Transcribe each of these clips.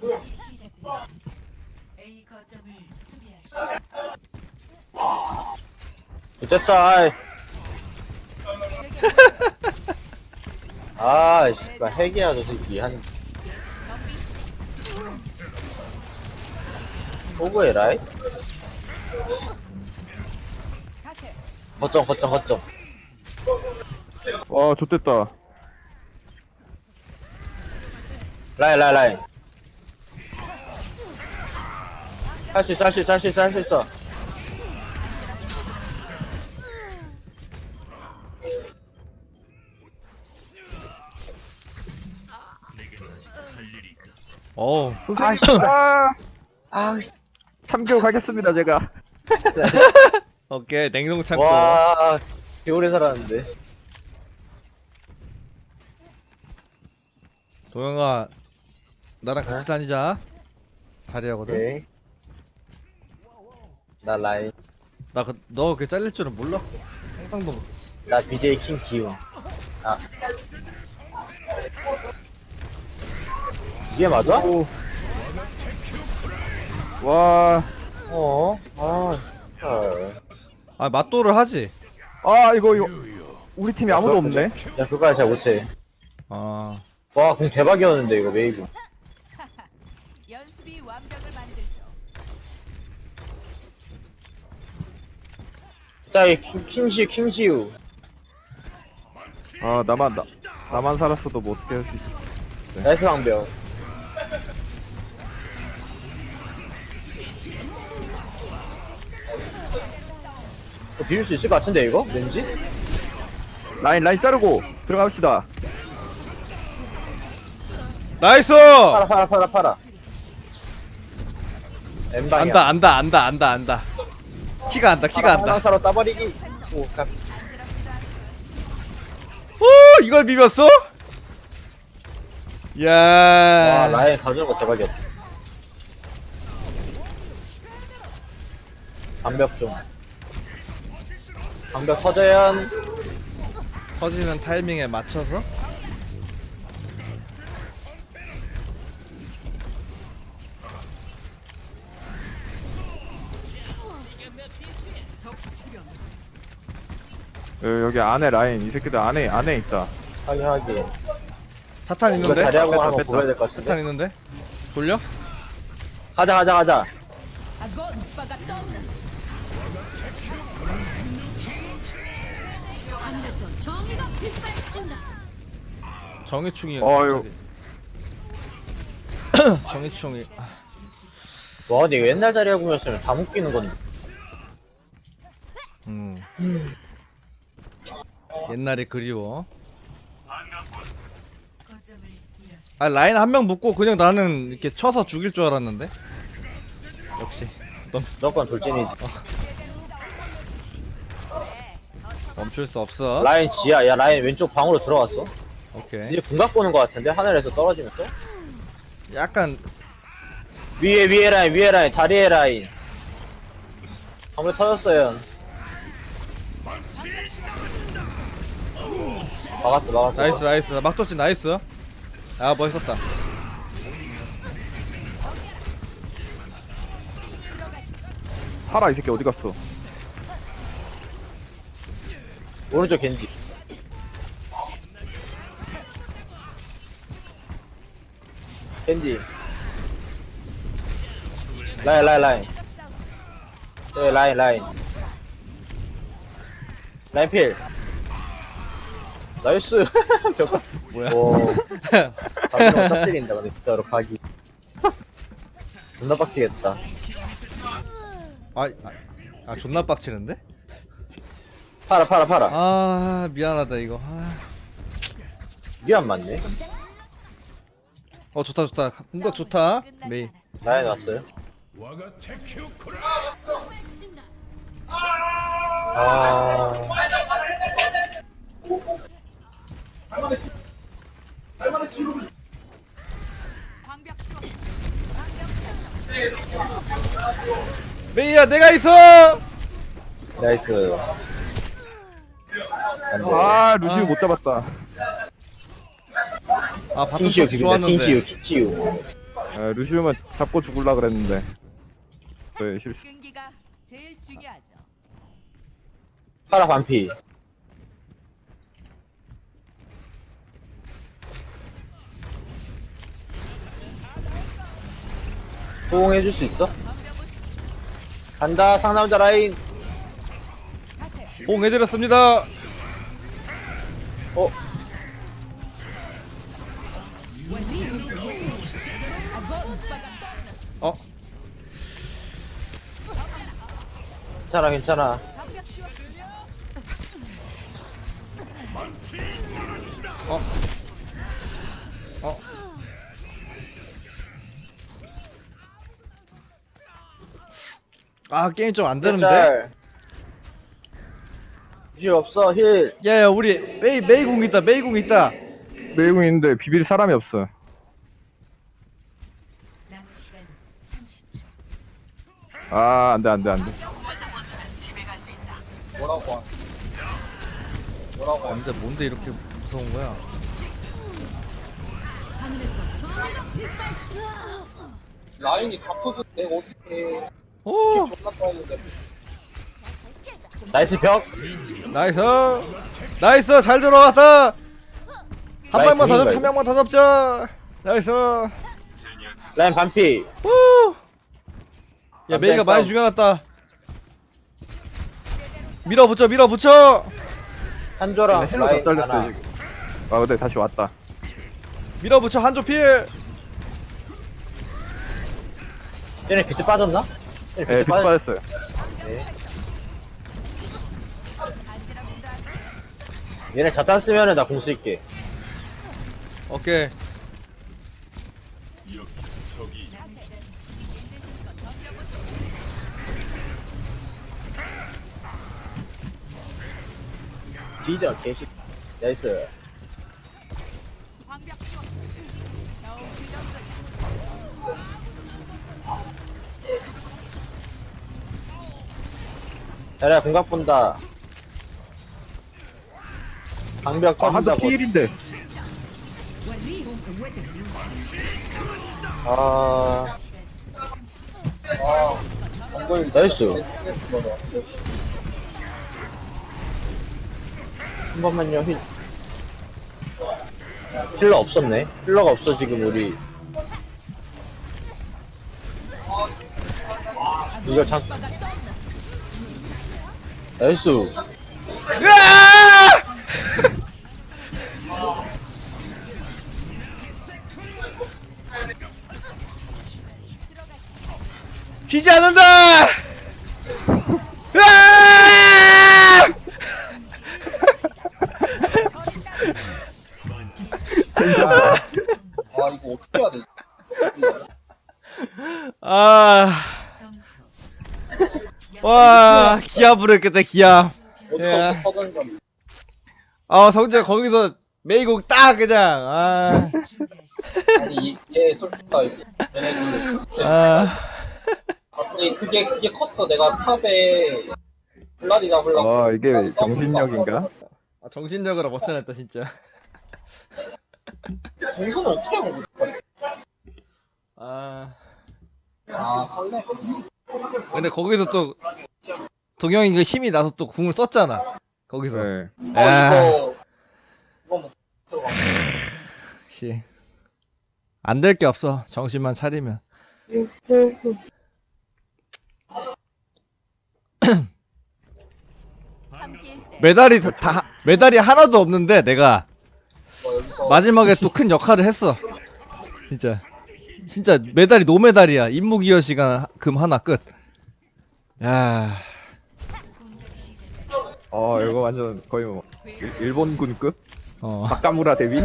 시작됩니다. A 거점을 수비하십시오. 됐다. 아이. 아, 씨발 핵이야 저 새끼 한. 호구해라. 거점 거점 거점. 와 좋됐다 라인 라인 라인. 할 수 있어 할 수 있어 할 수 있어 할 수 있어. 어우 선생님 아, 아, 씨. 참교 가겠습니다 제가 오케이 냉동 창고 와, 개오래 살았는데. 도영아 나랑 같이 네? 다니자 자리하거든 오케이. 나 라인. 나너 그렇게 잘릴 줄은 몰랐어 상상도 못했어 나 BJ 킹 기운. 아. 이게 맞아? 오. 와, 어? 아, 헐. 아 맞도를 하지 아 이거 이거 우리 팀이 아무도 없네. 야, 그거까지 잘 못해. 아 와, 공 대박이었는데, 이거. 연습이 완벽을 만들죠. 짜이, 킹- 킹시우, 킹시우. 아 나만 나 나만 살았어도 뭐 어떻게 할수 있어. 나이스 방벽. 어, 비빌 수 있을 것 같은데, 이거? 왠지? 라인 라인 자르고 들어갑시다. 나이스 팔아, 팔아, 팔아, 팔아. 엠방이야. 안다 안다 안다 안다 안다 키가 안다 키가 안다 하나사로 따버리기. 오, 깜. 오 이걸 비볐어? 와, 야 라인 가져온 거 대박이었다. 방벽 좀. 방벽 서재현. 터지는 타이밍에 맞춰서 여, 여기 안에 라인 이 새끼들 안에 안에 있다. 하긴 하긴. 사탄 이거 있는데? 자리하고 뺐다, 한번 뺐다. 보여야 될것 사탄 같은데. 있는데? 돌려? 가자, 가자, 가자. 정의충이 어휴. 정의충이 아, 와, 근데 이거 옛날 자리하고 였으면 다 묶이는 건데. 음. 옛날이 그리워. 아 라인 한 명 묶고 그냥 나는 이렇게 쳐서 죽일 줄 알았는데 역시 무조건 돌진이지. 멈출 수 없어 라인 지야. 야, 라인 왼쪽 방으로 들어왔어. 오케이 이제 궁각 보는 것 같은데? 하늘에서 떨어지면서? 약간 위에, 위에 라인, 위에 라인, 다리에 라인. 아무리 터졌어요. 막았어, 막았어. 나이스 나이스 막도치 나이스 아 멋있었다 파라 이 새끼 어디 갔어? 오른쪽 겐지. 겐지. 라인, 라인, 라인. 네, 라인, 라인. 라인 필. 나이스. 벽 뭐야 오. 가기로 싹들인다, 근데 진짜로 가기. 존나 빡치겠다. 아, 아, 아 존나 빡치는데? 팔아, 팔아, 팔아. 아 미안하다 이거 아. 이게 안 맞네. 어 좋다 좋다 공격 좋다 메이 라인 왔어요. 아. 메이야 내가 있어 나이스. 안 돼. 아 루시우 아. 못 잡았다. 아 바텀 기빈다, 킹시우, 좋았는데 킹시우. 에, 루시움은 잡고 죽을라 그랬는데 네 실수 끈기가 제일 중요하죠. 파라 반피. 호응해줄 수 있어? 간다 상남자 라인. 봉해드렸습니다. 어 어? 괜찮아 괜찮아. 어? 어? 아 게임 좀 안 되는데? 짤. 이 없어 힐. 야야 우리 메이 메이 공 있다 메이 공 있다. 메이공 있는데 비빌 사람이 없어 남은 시간 30초. 아 안 돼 안 돼 안 돼 뭐라고? 뭐라고? 뭔데 뭔데 이렇게 무서운 거야? 하늘에서. 라인이 다 터져. 내가 어떻게 오 존나. 나이스 벽. 나이스 나이스 잘 들어갔다. 한 라인 명만 더 잡, 공인가, 한 명만 더 잡자. 나이스. 라인 반피. 후. 야안 메이가 돼, 많이 싸움. 죽여놨다. 밀어붙여 밀어붙여 한조랑 헬로 다 라인 잘렸어 하나. 지금 아 근데 다시 왔다 밀어붙여 한조 필. 쟤네 비트 빠졌나? 쟤네 네 비트 뒷 빠졌. 빠졌어요 얘네 자탄 쓰면은 나 공 쓸게. 오케이. 뒤져 개식. 나이스. 자리야 공각 본다. 방벽 아 한도 터진다고. 피일인데 아. 나이스. 한 번만요, 힐. 힐러 없었네. 힐러가 없어, 지금 우리. 이거 장. 나이스. 으아! 기아 부르겠다, 기아. 예. 터졌는 건. 아, 성재 거기서 메이공 딱 그냥, 아. 아니, 얘 솔직하다, 얘네 그. 아. 아니, 그게, 그게 컸어. 내가 탑에. 블라디나 블라. 와 이게 정신력인가? 아, 정신력으로 버텨냈다, 진짜. 공선을 어떻게 한 거야? 아. 아, 설레. 근데 거기서 또, 동영이가 그 힘이 나서 또 궁을 썼잖아. 거기서. 네 어, 야. 이거. 이거 뭐, 들어가. 역시. 안 될 게 없어. 정신만 차리면. 메달이 다, 다- 메달이 하나도 없는데 내가 뭐, 여기서. 마지막에 또 큰 역할을 했어. 진짜. 진짜 메달이 노메달이야. 임무기여 시간 금 하나 끝. 야. 어 이거 완전 거의 뭐 일- 일본군급? 어. 박가무라 데뷔?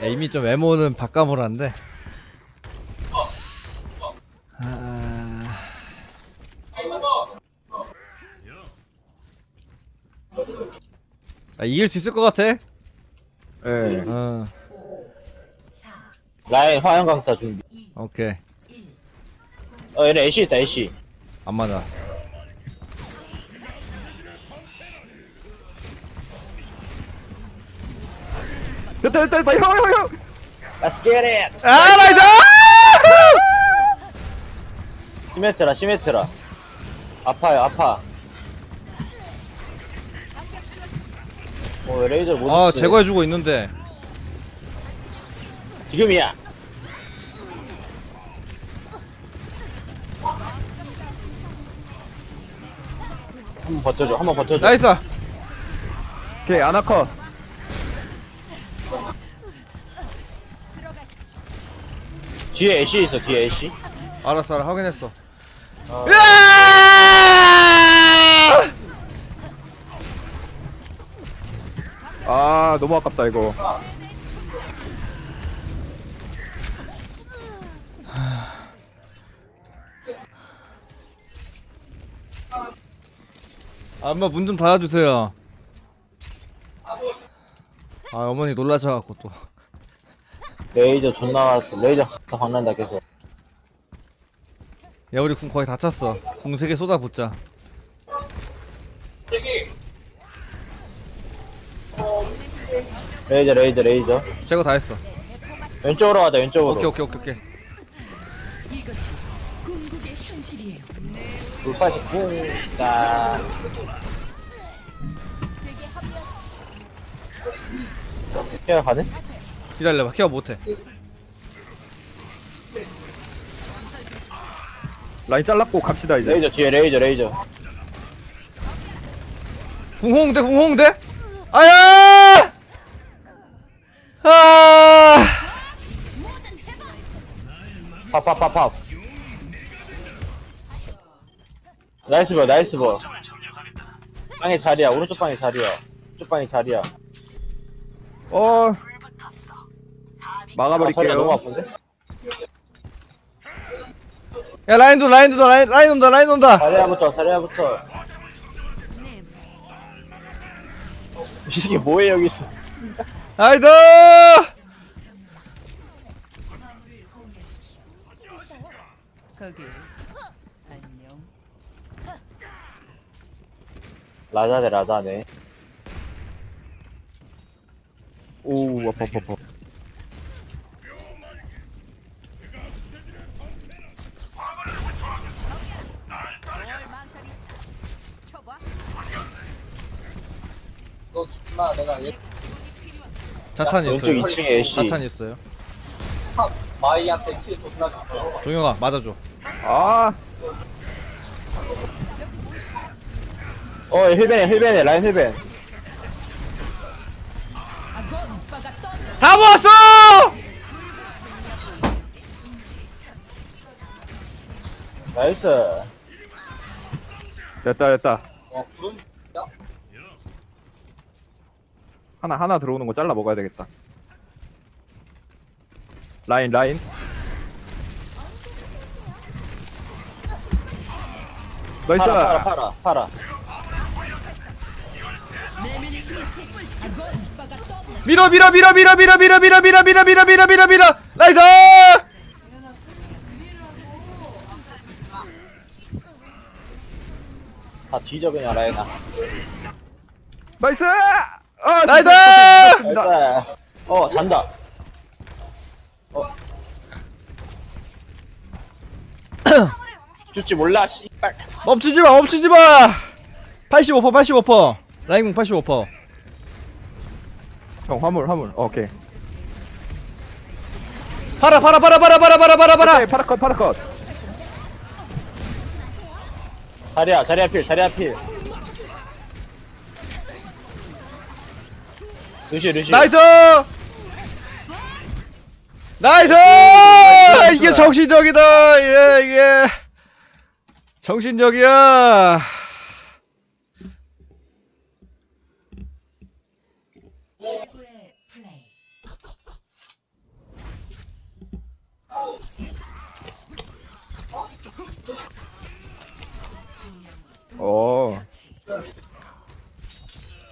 에임이 좀 외모는 바까모라인데. 아... 아, 이길 수 있을 것 같아. 네 어, 4, 라인 화염 강타 준비. 오케이. 1. 어, 얘네 애쉬 있다, 애쉬. 안 맞아. 됐다 됐다 됐다 형형형 Let's get it 아 나이스 시메트라 시메트라 아파요 아파 어 레이저 못아 쓰네. 제거해주고 있는데 지금이야 한번 버텨줘 한번 버텨줘. 나이스. 오케이 아나컷. 뒤에 애쉬 있어 뒤에 애쉬. 알았어 알아 확인했어. 어. 으아! 아 너무 아깝다 이거 엄마 문 좀 닫아주세요. 아 어머니 놀라셔갖고 또. 레이저 존나 레이저 다 박는다 계속. 야 우리 궁 거의 다 찼어. 궁 3개 쏟아붓자. 레이저 레이저 레이저. 제거 다 했어. 왼쪽으로 가자 왼쪽으로. 오케이 오케이 오케이 오케이 불파시 쿵자. 케어 가네? 기다려봐. 케어 못해. 라인 잘랐고 갑시다 이제. 레이저 뒤에 레이저 레이저. 궁홍대 궁홍대? 아야! 아! 팝팝팝팝 나이스 볼 나이스 볼. 방에 자리야. 오른쪽 방에 자리야. 왼쪽 방에 자리야. 어. 아, 막아버릴게요. 너무 아픈데? 야 라인 도 라인 도 라인 라인 온다 라인 온다. 자리야부터 자리야부터 이 새끼 뭐해 여기서? 아이도 거기 안녕. 라자네 라자네. 오 아파 아파 아파. 자탄 왼쪽 있어요? 2층에 애쉬. 자탄 있어요? 종영아 맞아줘. 아 어 힐벤에 힐벤에 라인 힐벤. 다 모았어! 나이스. 됐다 됐다. 하나 하나 들어오는 거 잘라 먹어야 되겠다. 라인 라인. 나이스. 팔아 팔아 팔아 팔아 밀어 밀어 밀어 밀어 밀어 밀어 밀어 밀어 밀어 밀어 밀어 밀어 밀어 나이스 다 뒤져 그냥 라인아 나이스 아, 나이스! 나이스 어 잔다 어 줄지 몰라 씨발 멈추지 마 멈추지 마 85% 85% 라인공 85%형 화물 화물. 어, 오케이. 팔아 팔아 팔아 팔아 팔아 팔아 팔아 팔아. 오케이 파라컷 파라컷. 자리야 자리야 필 자리야 필. 루시 루시. 나이스! 나이스! 이게 정신적이다. 예 이게 정신적이야 최고의 플레이. 어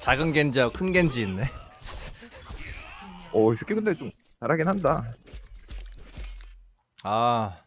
작은 겐지하고 큰 겐지 있네 오, 이 새끼 근데 좀 잘하긴 한다. 아